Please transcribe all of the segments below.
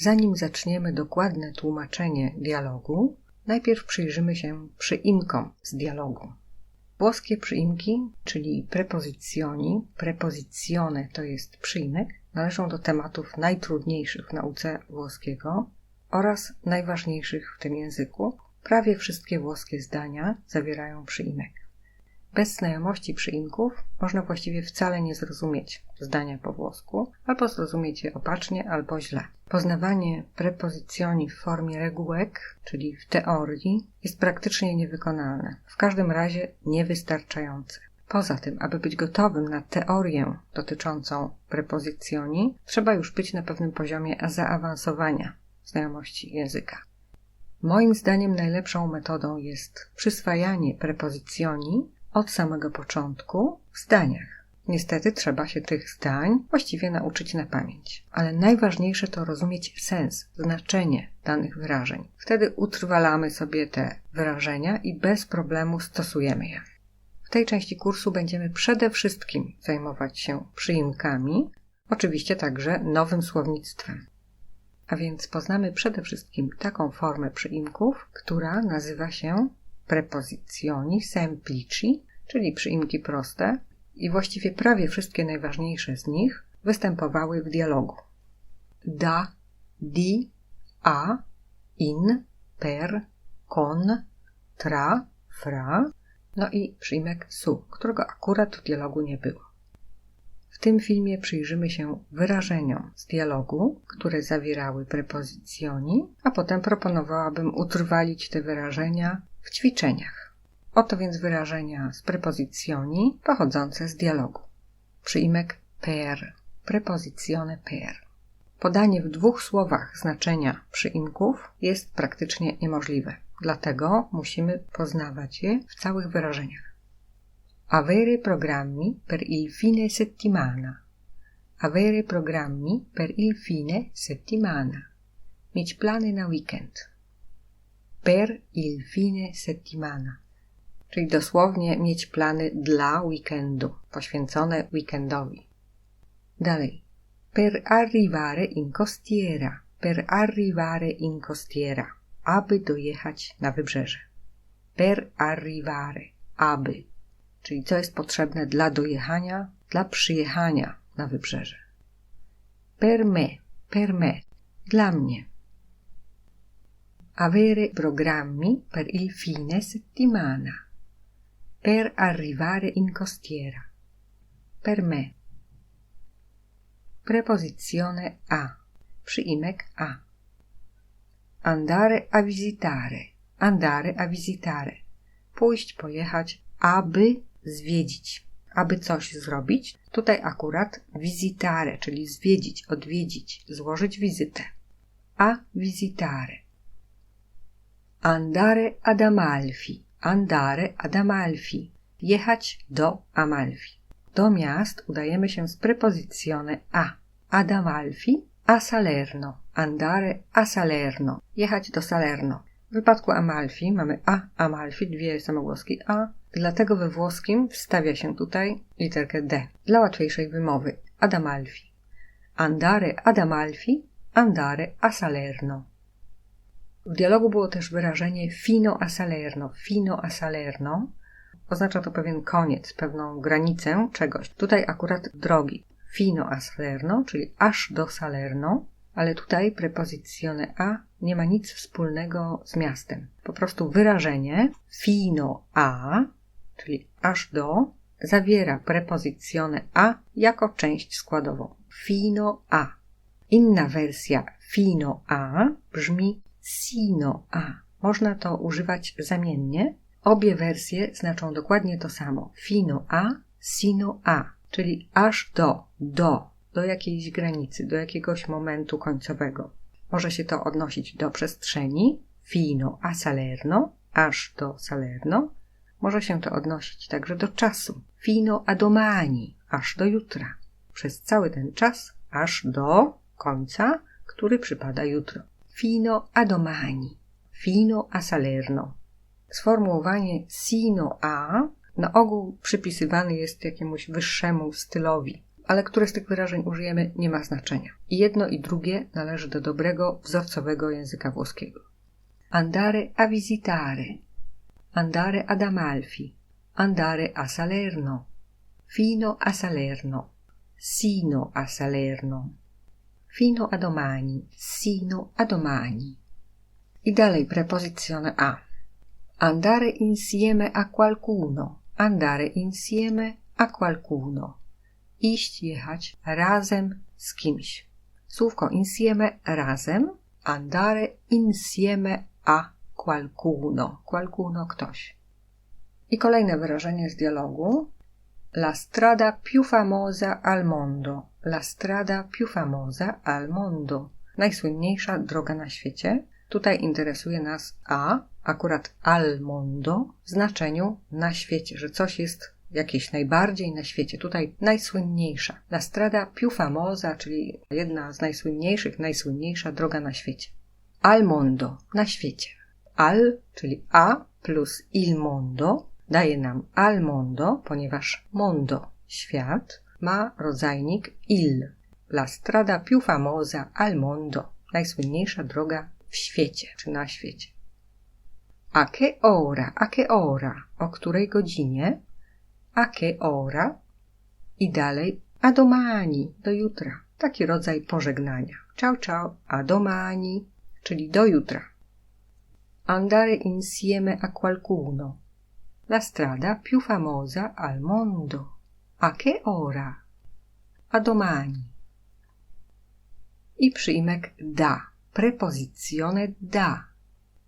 Zanim zaczniemy dokładne tłumaczenie dialogu, najpierw przyjrzymy się przyimkom z dialogu. Włoskie przyimki, czyli prepozycjoni, prepozycjone to jest przyimek, należą do tematów najtrudniejszych w nauce włoskiego oraz najważniejszych w tym języku. Prawie wszystkie włoskie zdania zawierają przyimek. Bez znajomości przyimków można właściwie wcale nie zrozumieć zdania po włosku, albo zrozumieć je opacznie, albo źle. Poznawanie prepozycjoni w formie regułek, czyli w teorii, jest praktycznie niewykonalne, w każdym razie niewystarczające. Poza tym, aby być gotowym na teorię dotyczącą prepozycjoni, trzeba już być na pewnym poziomie zaawansowania znajomości języka. Moim zdaniem najlepszą metodą jest przyswajanie prepozycjoni od samego początku w zdaniach. Niestety trzeba się tych zdań właściwie nauczyć na pamięć, ale najważniejsze to rozumieć sens, znaczenie danych wyrażeń. Wtedy utrwalamy sobie te wyrażenia i bez problemu stosujemy je. W tej części kursu będziemy przede wszystkim zajmować się przyimkami, oczywiście także nowym słownictwem. A więc poznamy przede wszystkim taką formę przyimków, która nazywa się prepozycjoni semplici, czyli przyimki proste, i właściwie prawie wszystkie najważniejsze z nich występowały w dialogu. Da, di, a, in, per, con, tra, fra, no i przyjmek su, którego akurat w dialogu nie było. W tym filmie przyjrzymy się wyrażeniom z dialogu, które zawierały prepozycjoni, a potem proponowałabym utrwalić te wyrażenia w ćwiczeniach. Oto więc wyrażenia z prepozycjoni pochodzące z dialogu. Przyimek per, prepozycjone per. Podanie w dwóch słowach znaczenia przyimków jest praktycznie niemożliwe. Dlatego musimy poznawać je w całych wyrażeniach. Avere programmi per il fine settimana. Avere programmi per il fine settimana. Mieć plany na weekend. Per il fine settimana. Czyli dosłownie mieć plany dla weekendu, poświęcone weekendowi. Dalej. Per arrivare in costiera. Per arrivare in costiera aby dojechać na wybrzeże. Per arrivare, aby, czyli co jest potrzebne dla dojechania, dla przyjechania na wybrzeże. Per me, per me, dla mnie. Avere programmi per il fine settimana. Per arrivare in costiera. Per me. Preposizione a. Przyimek a. Andare a visitare. Andare a visitare. Pójść, pojechać, aby zwiedzić. Aby coś zrobić. Tutaj akurat visitare, czyli zwiedzić, odwiedzić, złożyć wizytę. A visitare. Andare ad Amalfi. Andare ad Amalfi. Jechać do Amalfi. Do miast udajemy się z prepozycjone a. Ad Amalfi a Salerno, andare a Salerno, jechać do Salerno. W wypadku Amalfi mamy a Amalfi, dwie samogłoski a, dlatego we włoskim wstawia się tutaj literkę d dla łatwiejszej wymowy. Ad Amalfi. Andare ad Amalfi, andare a Salerno. W dialogu było też wyrażenie fino a Salerno, fino a Salerno. Oznacza to pewien koniec, pewną granicę czegoś. Tutaj akurat drogi fino a Salerno, czyli aż do Salerno, ale tutaj prepozycjone a nie ma nic wspólnego z miastem. Po prostu wyrażenie fino a, czyli aż do, zawiera prepozycjone a jako część składową. Fino a. Inna wersja fino a brzmi sino a. Można to używać zamiennie. Obie wersje znaczą dokładnie to samo. Fino a, sino a czyli aż do, do, do jakiejś granicy, do jakiegoś momentu końcowego. Może się to odnosić do przestrzeni, fino a Salerno, aż do Salerno. Może się to odnosić także do czasu, fino a domani, aż do jutra. Przez cały ten czas, aż do końca, który przypada jutro. Fino a domani, fino a Salerno. Sformułowanie sino a na ogół przypisywany jest jakiemuś wyższemu stylowi. ale które z tych wyrażeń użyjemy nie ma znaczenia. I jedno i drugie należy do dobrego, wzorcowego języka włoskiego. Andare a visitare, andare ad Amalfi, andare a Salerno, fino a Salerno, sino a Salerno, fino a domani, sino a domani. I dalej preposizione a. Andare insieme a qualcuno, andare insieme a qualcuno. Iść, jechać razem z kimś. Słówko insieme razem, andare insieme a qualcuno. Qualcuno ktoś. I kolejne wyrażenie z dialogu. La strada più famosa al mondo. La strada più famosa al mondo. Najsłynniejsza droga na świecie. Tutaj interesuje nas a, akurat al mondo, w znaczeniu na świecie, że coś jest jakieś najbardziej na świecie. Tutaj najsłynniejsza. La strada più famosa, czyli jedna z najsłynniejszych, najsłynniejsza droga na świecie. Al mondo, na świecie. Al, czyli a plus il mondo daje nam al mondo, ponieważ mondo, świat, ma rodzajnik il. La strada più famosa al mondo, najsłynniejsza droga w świecie, czy na świecie. A che ora, a che ora, o której godzinie, a che ora i dalej a domani, do jutra. Taki rodzaj pożegnania. Ciao, ciao, a domani, czyli do jutra. Andare insieme a qualcuno. La strada più famosa al mondo. A che ora? A domani. I przyimek da, preposizione da.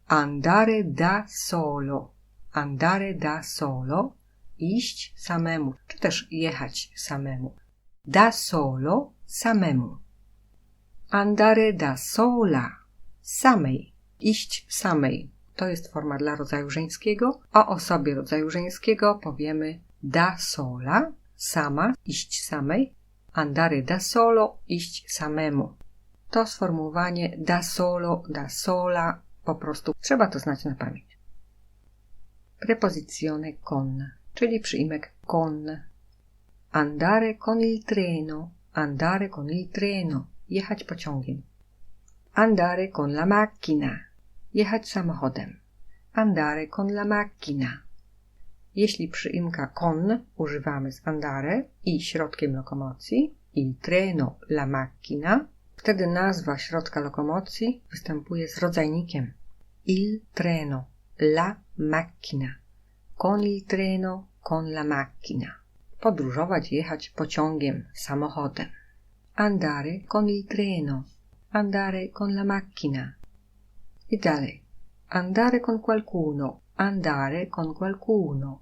Andare da solo. Andare da solo. Iść samemu, czy też jechać samemu. Da solo, samemu. Andare da sola. Samej. Iść samej. To jest forma dla rodzaju żeńskiego. O osobie rodzaju żeńskiego powiemy da sola, sama, iść samej. Andare da solo, iść samemu. To sformułowanie da solo, da sola po prostu trzeba to znać na pamięć. Preposizione con, czyli przyimek con. Andare con il treno, andare con il treno, jechać pociągiem. Andare con la macchina, jechać samochodem. Andare con la macchina. Jeśli przyimka con używamy z andare i środkiem lokomocji, il treno, la macchina, Wtedy nazwa środka lokomocji występuje z rodzajnikiem il treno, la macchina. Con il treno, con la macchina. Podróżować, jechać pociągiem, samochodem. Andare con il treno, andare con la macchina. I dalej. Andare con qualcuno, andare con qualcuno.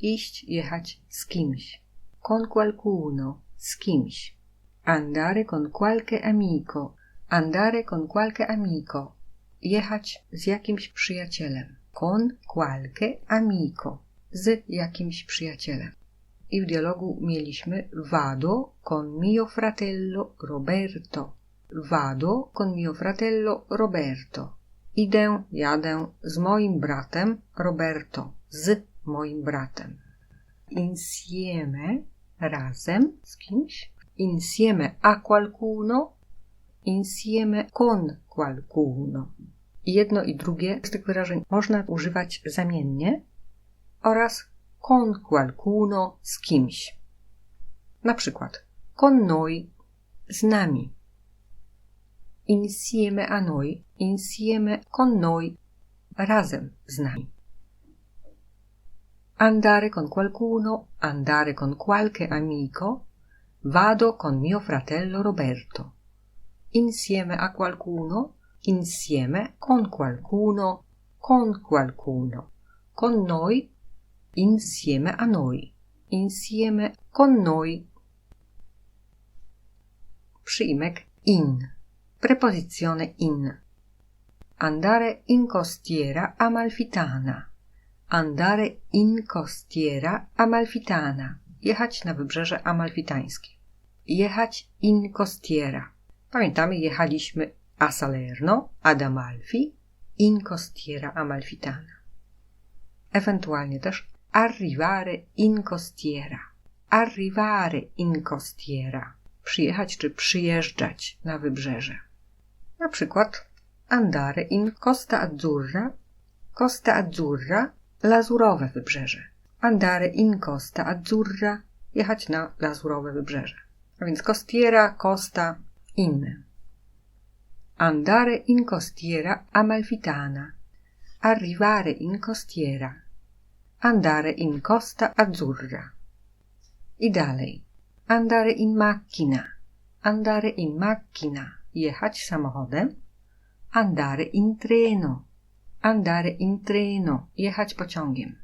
Iść, jechać z kimś. Con qualcuno, z kimś. Andare con qualche amico. Andare con qualche amico. Jechać z jakimś przyjacielem. Con qualche amico. Z jakimś przyjacielem. I w dialogu mieliśmy vado con mio fratello Roberto. Vado con mio fratello Roberto. Idę, jadę z moim bratem Roberto. Z moim bratem. Insieme, razem z kimś insieme a qualcuno, insieme con qualcuno. Jedno i drugie z tych wyrażeń można używać zamiennie oraz con qualcuno z kimś. Na przykład con noi z nami. Insieme a noi, insieme con noi razem z nami. Andare con qualcuno, andare con qualche amico, Vado con mio fratello Roberto. Insieme a qualcuno, insieme con qualcuno, con qualcuno. Con noi, insieme a noi. Insieme con noi. Przyimek in. Preposizione in. Andare in costiera Amalfitana. Andare in costiera Amalfitana jechać na wybrzeże amalfitańskie. Jechać in costiera. Pamiętamy, jechaliśmy a Salerno, ad Amalfi, in costiera amalfitana. Ewentualnie też arrivare in costiera. arrivare in costiera. Przyjechać czy przyjeżdżać na wybrzeże. Na przykład andare in Costa Azzurra, Costa Azzurra, lazurowe wybrzeże. Andare in Costa Azzurra, jechać na lazurowe wybrzeże. A więc costiera, costa, in. Andare in costiera amalfitana. Arrivare in costiera. Andare in costa azzurra. I dalej. Andare in macchina. Andare in macchina. Jechać samochodem. Andare in treno. Andare in treno. Jechać pociągiem.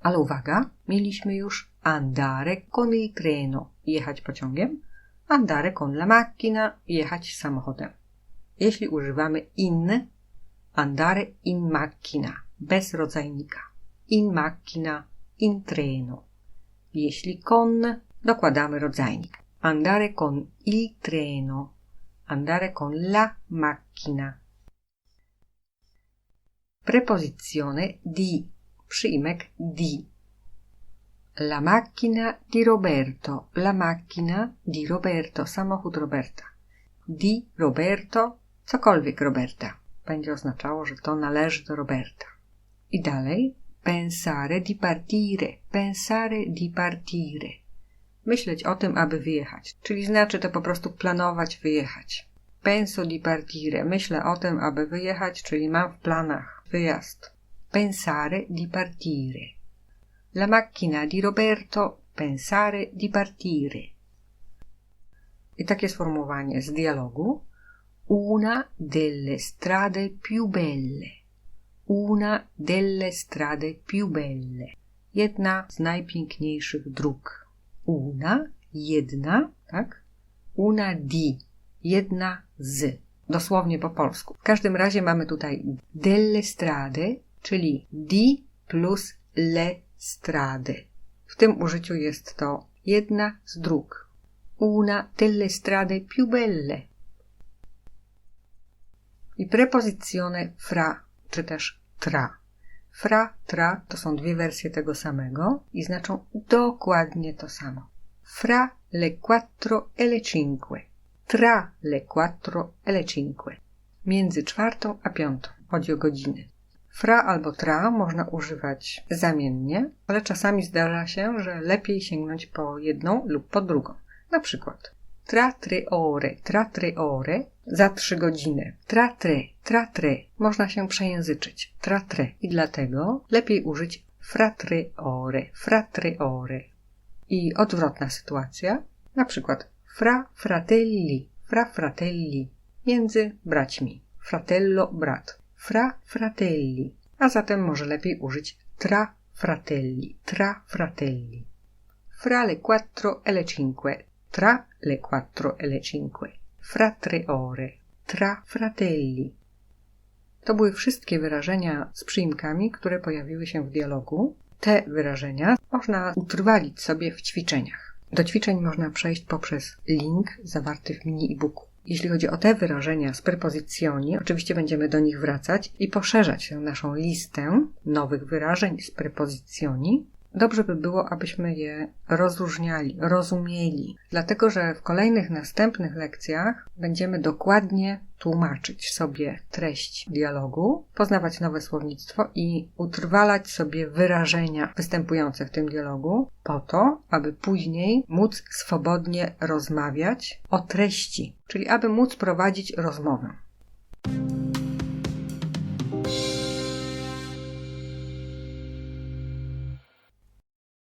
Ale uwaga, mieliśmy już andare con il treno. Jechać pociągiem. Andare con la macchina. Jechać samochodem. Jeśli używamy in, andare in macchina. Bez rodzajnika. In macchina, in treno. Jeśli con, dokładamy rodzajnik. Andare con il treno. Andare con la macchina. Preposizione di. Przyimek di. La macchina di Roberto. La macchina di Roberto. Samochód Roberta. Di Roberto. Cokolwiek Roberta. Będzie oznaczało, że to należy do Roberta. I dalej. Pensare di partire. Pensare di partire. Myśleć o tym, aby wyjechać. Czyli znaczy to po prostu planować wyjechać. Penso di partire. Myślę o tym, aby wyjechać, czyli mam w planach wyjazd. Pensare di partire. La macchina di Roberto. Pensare di partire. I takie sformułowanie z dialogu. Una delle strade più belle. Una delle strade più belle. Jedna z najpiękniejszych dróg. Una, jedna, tak? Una di, jedna z. Dosłownie po polsku. W każdym razie mamy tutaj delle strade, czyli di plus le strade. W tym użyciu jest to jedna z dróg. Una delle strade più belle. I prepozycjone fra, czy też tra. Fra, tra to są dwie wersje tego samego i znaczą dokładnie to samo. Fra le quattro e le cinque. Tra le quattro e le cinque. Między czwartą a piątą. Chodzi o godziny. Fra albo tra można używać zamiennie, ale czasami zdarza się, że lepiej sięgnąć po jedną lub po drugą. Na przykład tra tre ore, tra tre ore, za trzy godziny. Tra tre, tra tre. Można się przejęzyczyć. Tra tre. I dlatego lepiej użyć fra tre ore, fra tre ore. I odwrotna sytuacja, na przykład fra fratelli, fra fratelli, między braćmi. Fratello, brat. Fra fratelli. A zatem może lepiej użyć tra fratelli, tra fratelli. Fra le quattro e le cinque, tra le quattro e le cinque, fra tre ore, tra fratelli. To były wszystkie wyrażenia z przyimkami, które pojawiły się w dialogu. Te wyrażenia można utrwalić sobie w ćwiczeniach. Do ćwiczeń można przejść poprzez link zawarty w mini e-booku. Jeśli chodzi o te wyrażenia z prepozycjoni, oczywiście będziemy do nich wracać i poszerzać naszą listę nowych wyrażeń z prepozycjoni, dobrze by było, abyśmy je rozróżniali, rozumieli, dlatego że w kolejnych następnych lekcjach będziemy dokładnie tłumaczyć sobie treść dialogu, poznawać nowe słownictwo i utrwalać sobie wyrażenia występujące w tym dialogu, po to, aby później móc swobodnie rozmawiać o treści, czyli aby móc prowadzić rozmowę.